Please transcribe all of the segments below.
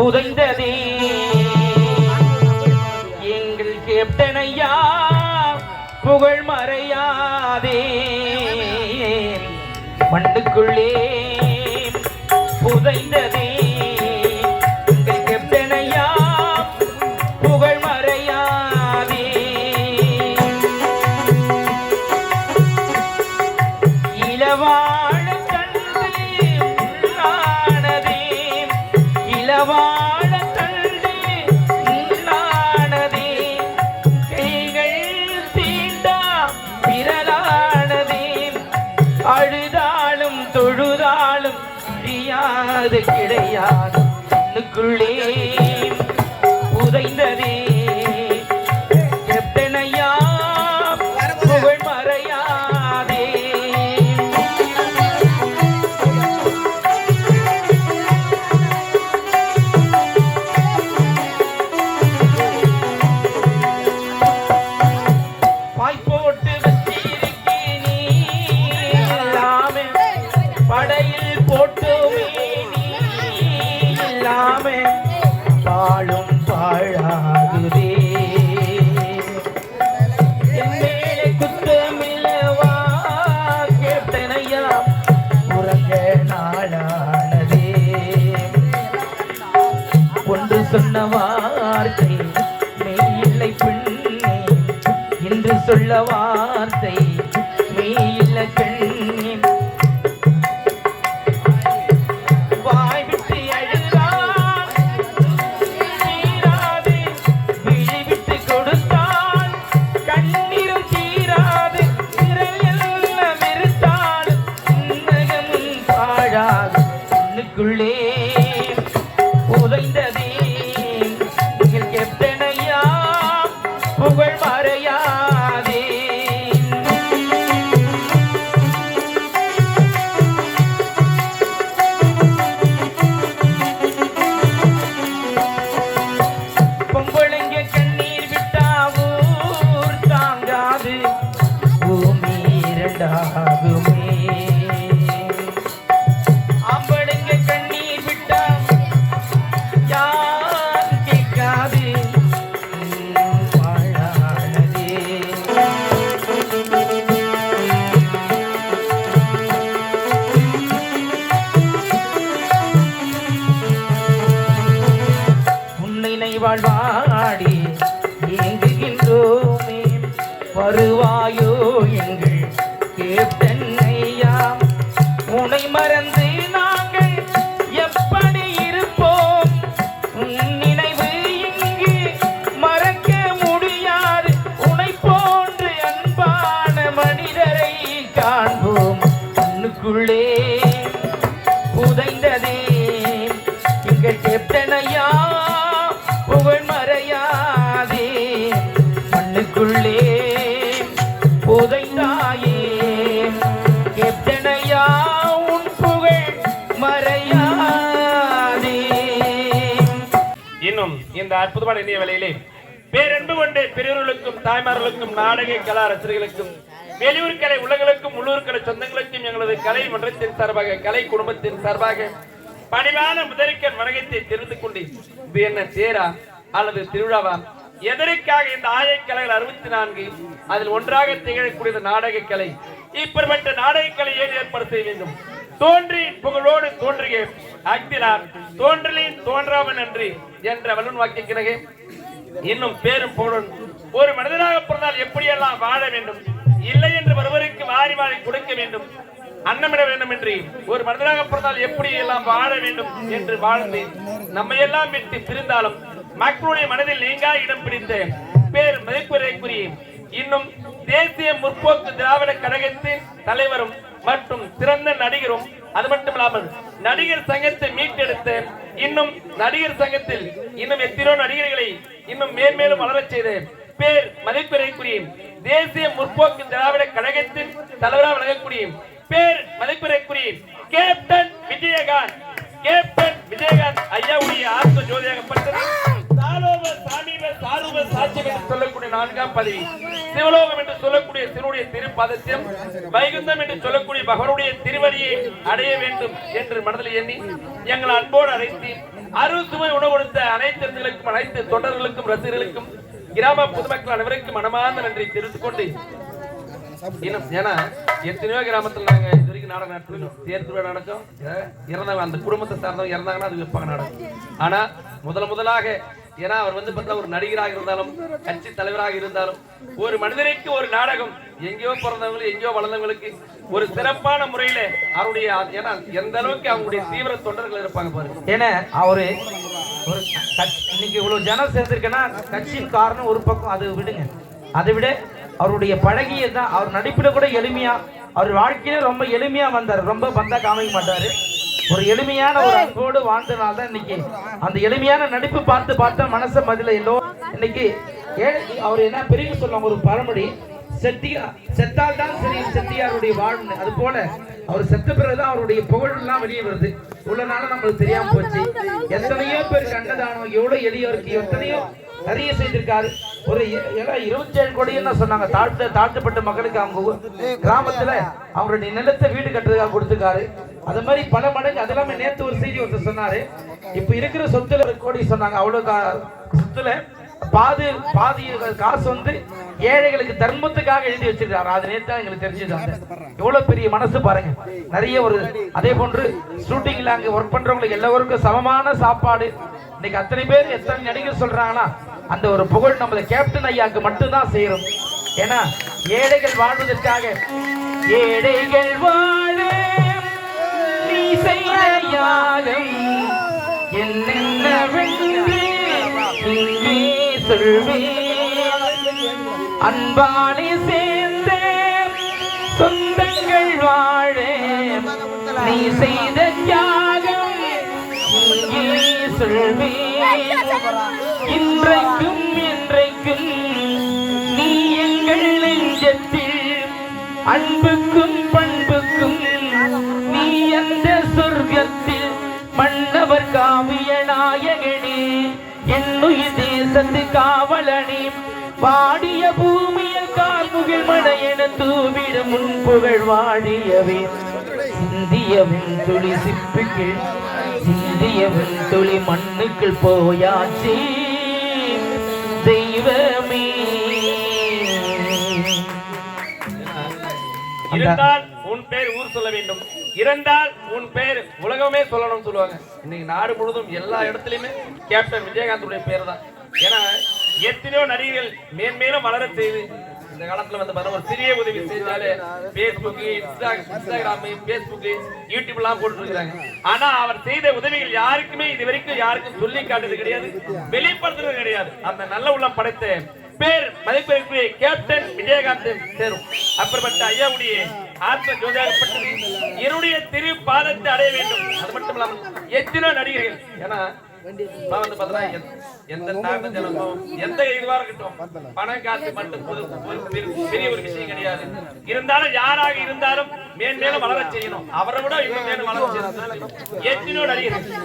புதைந்ததே. எங்கள் கேப்டனையா புகழ் மறையாதே. மண்டுக்குள்ளே புதைந்ததே. இல்லாம பாழும் பாழாகுதே. என் மேலே குத்தமில்லவா கேப்டனையா உறங்க நாளானதே. ஒன்று சொன்ன வார்த்தை மெய் இல்லை பிள்ளை என்று சொல்ல வார்த்தை வருவாயோ எங்கள் கேப்டன் உனை மறந்து நாங்கள் எப்படி இருப்போம்? உன் நினைவு இங்கு மறக்க முடியாது. உனை போன்று அன்பான மனிதரை காண்போம். கண்ணுக்குள்ளே இந்த அற்புதமான இந்திய வேலையிலே பேரன்பு கொண்டு பெரியவர்களுக்கும் தாய்மார்களுக்கும் நாடக கலா ரசிகர்களுக்கும் வெளியூர் கலை உலகளுக்கும் உள்ளூர் கலை சொந்தங்களுக்கும் எங்களது கலை மன்றத்தின் சார்பாக கலை குடும்பத்தின் சார்பாக பணிவான முதலிக்கன் வணக்கத்தை தெரிந்து கொண்டு இது என்ன தேரா அல்லது திருவிழாவா? எதற்காக இந்த ஆயக்கலைகள் அறுபத்தி நான்கு அதில் ஒன்றாக திகழக்கூடிய நாடக கலை? இப்படிப்பட்ட நாடக கலை ஏன் ஏற்படுத்த வேண்டும்? தோன்றி புகழோடு தோன்றிய அக்தினார் தோன்றலின் தோன்றாமன் நன்றி என்ற வலுன் வாக்கிக்கிறகே இன்னும் பேரும் புகழும் ஒரு மனிதனாக பிறந்தால் எப்படியெல்லாம் வாழ வேண்டும்? இல்லை என்று ஒருவருக்கு வாரி வாரி கொடுக்க வேண்டும். அன்னமிட வேண்டும் என்று ஒரு மனிதனாக பிறந்தால் எப்படி எல்லாம் வாழ வேண்டும் என்று வாழ்ந்து நம்மை எல்லாம் விட்டு பிரிந்தாலும் மக்களுடைய மனதில் நீங்கா இடம் பிடித்த பேர் மதிப்புரைக்குரிய இன்னும் தேசிய முற்போக்கு திராவிட கழகத்தின் தலைவரும் மற்றும் சிறந்த நடிகரும் அது மட்டும் இல்லாமல் நடிகர் சங்கத்தை நடிகர் சங்கத்தில் இன்னும் எத்தனையோ நடிகர்களை இன்னும் மேன்மேலும் வளரச் செய்து பேர் மதிப்பிற்குரிய தேசிய முற்போக்கு திராவிட கழகத்தின் தலைவராக விளங்கக்கூடிய பேர் மதிப்பிற்குரிய கேப்டன் விஜயகாந்த். கேப்டன் விஜயகாந்த் ஐயாவுடைய ஆத்ம ஜோதியாகப்பட்டது சாலோப சாமீப சாட்சியம் என்று சொல்லக்கூடிய நான்காம் பதவி சிவலோகம் என்று சொல்லக்கூடிய சிவனுடைய திருப்பதத்தியம் வைகுந்தம் என்று சொல்லக்கூடிய பகவனுடைய திருவடியை அடைய வேண்டும் என்று மனதில் எண்ணி எங்கள் அன்போடு அழைத்து அறுசுவை உணவு கொடுத்த அனைத்து அனைத்து தொண்டர்களுக்கும் ரசிகர்களுக்கும் கிராம பொதுமக்கள் அனைவருக்கும் மனமார்ந்த நன்றி தெரிவித்துக் கொண்டு ஏன்னா எத்தனையோ கிராமத்துல நாங்க இது வரைக்கும் நாடகம் நடத்திருக்கோம். தேர் நடக்கும் இறந்தவங்க அந்த குடும்பத்தை சார்ந்தவங்க இறந்தாங்கன்னா அது வைப்பாங்க நாடகம். ஆனா முதல் முதலாக ஏன்னா அவர் வந்து பார்த்தா ஒரு நடிகராக இருந்தாலும் கட்சி தலைவராக இருந்தாலும் ஒரு மனிதனுக்கு ஒரு நாடகம் எங்கேயோ பிறந்தவங்களும் எங்கேயோ வளர்ந்தவங்களுக்கு ஒரு சிறப்பான முறையில அவருடைய ஏன்னா எந்த அளவுக்கு அவங்களுடைய தீவிர தொண்டர்கள் இருப்பாங்க பாருங்க. ஏன்னா அவரு ஒரு இன்னைக்கு இவ்வளவு ஜனம் சேர்ந்திருக்கேன்னா கட்சியின் காரணம் ஒரு பக்கம் அது விடுங்க. அதை விட அவருடைய பழகிய தான் அவர் நடிப்பில் கூட எளிமையா அவர் வாழ்க்கையில ரொம்ப எளிமையா வந்தார். ரொம்ப பந்தா காமிக்க மாட்டாரு. ஒரு எளிமையான ஒரு அன்போடு வாழ்ந்தனால தான் இன்னைக்கு. அந்த எளிமையான நடிப்பு பார்த்து பார்த்தா மனச மதில எல்லோ இன்னைக்கு அவர் என்ன பெரிய சொல்லுவாங்க? ஒரு பழமொழி செட்டியா செத்தால் தான் சரி செட்டியாருடைய வாழ்வு. அது போல அவர் செத்த பிறகுதான் அவருடைய புகழெல்லாம் வெளியே வருது. நாளும் நம்மளுக்கு தெரியாம போச்சு. எத்தனையோ பேருக்கு அன்னதானம் எவ்வளவு எளியோருக்கு எத்தனையோ நிறைய செய்திருக்காரு. ஒரு இருபத்தி ஏழு கோடின்னு சொன்னாங்க. தாழ்த்த தாழ்த்தப்பட்ட மக்களுக்கு அவங்க கிராமத்துல அவருடைய நிலத்தை வீடு கட்டுறதுக்காக கொடுத்துருக்காரு. அது மாதிரி பல மடங்கு அது இல்லாம நேத்து ஒரு செய்தி ஒருத்தர் சொன்னாரு. இப்ப இருக்கிற சொத்துல ஒரு கோடி சொன்னாங்க. அவ்வளவு கா- சொத்துல பாதி பாதி காசு வந்து ஏழைகளுக்கு தர்மத்துக்காக எழுதி வச்சிருக்காரு. அது நேத்து தான் எங்களுக்கு தெரிஞ்சது எவ்வளவு பெரிய மனசு பாருங்க. நிறைய ஒரு அதே போன்று ஷூட்டிங்ல அங்க ஒர்க் பண்றவங்களுக்கு எல்லாருக்கும் சமமான சாப்பாடு. இன்னைக்கு அத்தனை பேர் எத்தனை நடிகர் சொல்றாங்கன்னா அந்த ஒரு புகழ் நம்மள கேப்டன் ஐயாக்கு மட்டும்தான் செய்யறோம் ஏன்னா ஏழைகள் வாழ்வதற்காக ஏழைகள் வாழ் நீ செய்த என்னென்னவென்று இங்கே சொல்வேன் அன்பாலே சேர்ந்த சொந்தங்கள் வாழ. நீ செய்த தியாகம் இங்கே சொல்வேன் இன்றைக்கும் என்றைக்கும் நீ எங்கள் நெஞ்சத்தில் அன்புக்கும் பண்புக்கும் சொர்க்கத்தில் மன்னவர் காவிய நாயகனே என்னுயிர் தேசத்து காவலனே பாடிய பூமியில் கார்முகில் மழையென தூவிடும் முன் புகழ் வாடியவே. சிந்தியவன் துளி சிப்புகள் சிந்தியவன் துளி மண்ணுக்குள் போயாச்சு. தெய்வமே. இருந்தால் சொல்ல வேண்டும். இரண்டால் உன் பேர் உலகமே சொல்லணும்னு சொல்லுவாங்க. இன்னைக்கு நாடு முழுவதும் எல்லா இடத்துலயுமே கேப்டன் விஜயகாந்துடைய பேர் தான் ஏன்னா எத்தனையோ நடிகர்கள் மேன்மேலும் வளர செய்து இந்த காலத்துல வந்து பாருங்க ஒரு சிறிய உதவி செஞ்சாலே பேஸ்புக் இன்ஸ்டாகிராம் பேஸ்புக் யூடியூப் எல்லாம் போட்டுருக்காங்க ஆனா அவர் செய்த உதவிகள் யாருக்குமே இது வரைக்கும் யாருக்கும் சொல்லி காட்டுறது கிடையாது வெளிப்படுத்துறது கிடையாது. அந்த நல்ல உள்ளம் படைத்த பேர் மதிப்பிற்குரிய கேப்டன் விஜயகாந்த் சேரும். அப்படிப்பட்ட ஐயாவுடைய ஆத்ம ஜோதியாகப்பட்டது. என்னுடைய திரு பாதத்தை அடைய வேண்டும். அது மட்டும் இல்லாமல் எத்தனை நடிகர்கள். ஏன்னா எந்த- இதுவா இருக்கட்டும் பணம் காசு மட்டும் பெரிய- ஒரு விஷயம் கிடையாது. இருந்தாலும் யாராக இருந்தாலும் மேன்மேலும் வளர செய்யணும். அவரை விட இன்னும் மேலும் வளர செய்யணும். நடிகர்கள்.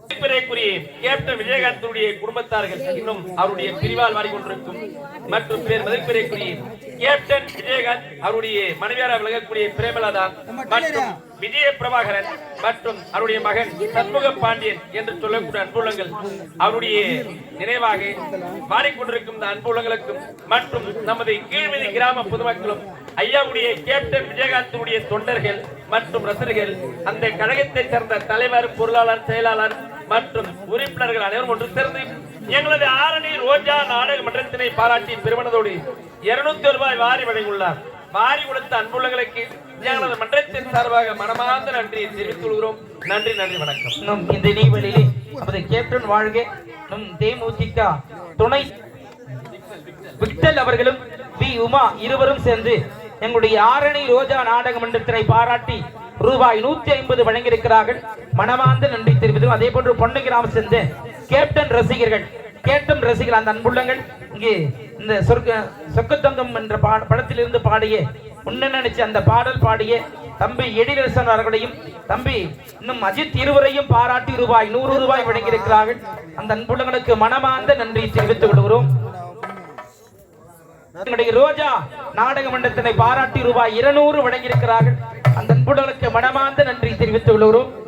மதிப்பிற்குரிய கேப்டன் விஜயகாந்தனுடைய குடும்பத்தார்கள் இன்னும் அவருடைய பிரிவால் வாடிக்கொண்டிருக்கும். மற்றும் பேர் மதிப்பிற்குரிய கேப்டன் விஜயகாந்த் அவருடைய மனைவியார விலகக்கூடிய பிரேமலதா மற்றும் விஜய பிரபாகரன் மற்றும் அவருடைய மகன் சண்முக பாண்டியன் என்று சொல்லக்கூடிய அன்புள்ளங்கள் அவருடைய நினைவாக வாடிக்கொண்டிருக்கும் இந்த அன்புள்ளங்களுக்கும் மற்றும் நமது கீழ்விதி கிராம பொதுமக்களும் ஐயாவுடைய கேப்டன் விஜயகாந்தனுடைய தொண்டர்கள் மற்றும் ரசிகர்கள் அந்த கழகத்தை சேர்ந்த தலைவர் பொருளாளர் செயலாளர் மற்றும் உறுப்பினர்கள் அனைவரும் ஒன்று சேர்ந்து எங்களது ஆரணி ரோஜா நாடக மன்றத்தினை பாராட்டி பெருமனதோடு இருநூத்தி ரூபாய் வாரி வழங்கியுள்ளார். வாரி கொடுத்த அன்புள்ளங்களுக்கு எங்களது மன்றத்தின் சார்பாக மனமார்ந்த நன்றியை தெரிவித்துக் கொள்கிறோம். நன்றி நன்றி வணக்கம். நம் இந்த நீவெளியிலே நமது கேப்டன் வாழ்க. நம் தேமுதிக துணை விக்டல் அவர்களும் பி உமா இருவரும் சேர்ந்து எங்களுடைய ஆரணி ரோஜா நாடக மன்றத்தினை பாராட்டி ரூபாய் நூத்தி ஐம்பது வழங்கியிருக்கிறார்கள். மனமார்ந்த நன்றி தெரிவித்தும் அதே போன்று பொன்னை கிராமம் சேர்ந்து கேப்டன் ரசிகர்கள் கேப்டன் ரசிகர்கள் அந்த அன்புள்ளங்கள் இங்கே இந்த சொர்க்க சொக்கத்தங்கம் என்ற பா- படத்திலிருந்து பாடிய உன்ன நினைச்சு அந்த பாடல் பாடிய தம்பி எழிலரசன் அவர்களையும் தம்பி இன்னும் அஜித் இருவரையும் பாராட்டி ரூபாய் நூறு ரூபாய் வழங்கியிருக்கிறார்கள். அந்த அன்புள்ளங்களுக்கு மனமார்ந்த நன்றி தெரிவித்துக் கொள்கிறோம். ரோஜா நாடக மன்றத்தினை பாராட்டி ரூபாய் இருநூறு வழங்கியிருக்கிறார்கள். அந்த அன்புடலுக்கு மனமார்ந்த நன்றி தெரிவித்துக் கொள்கிறோம்.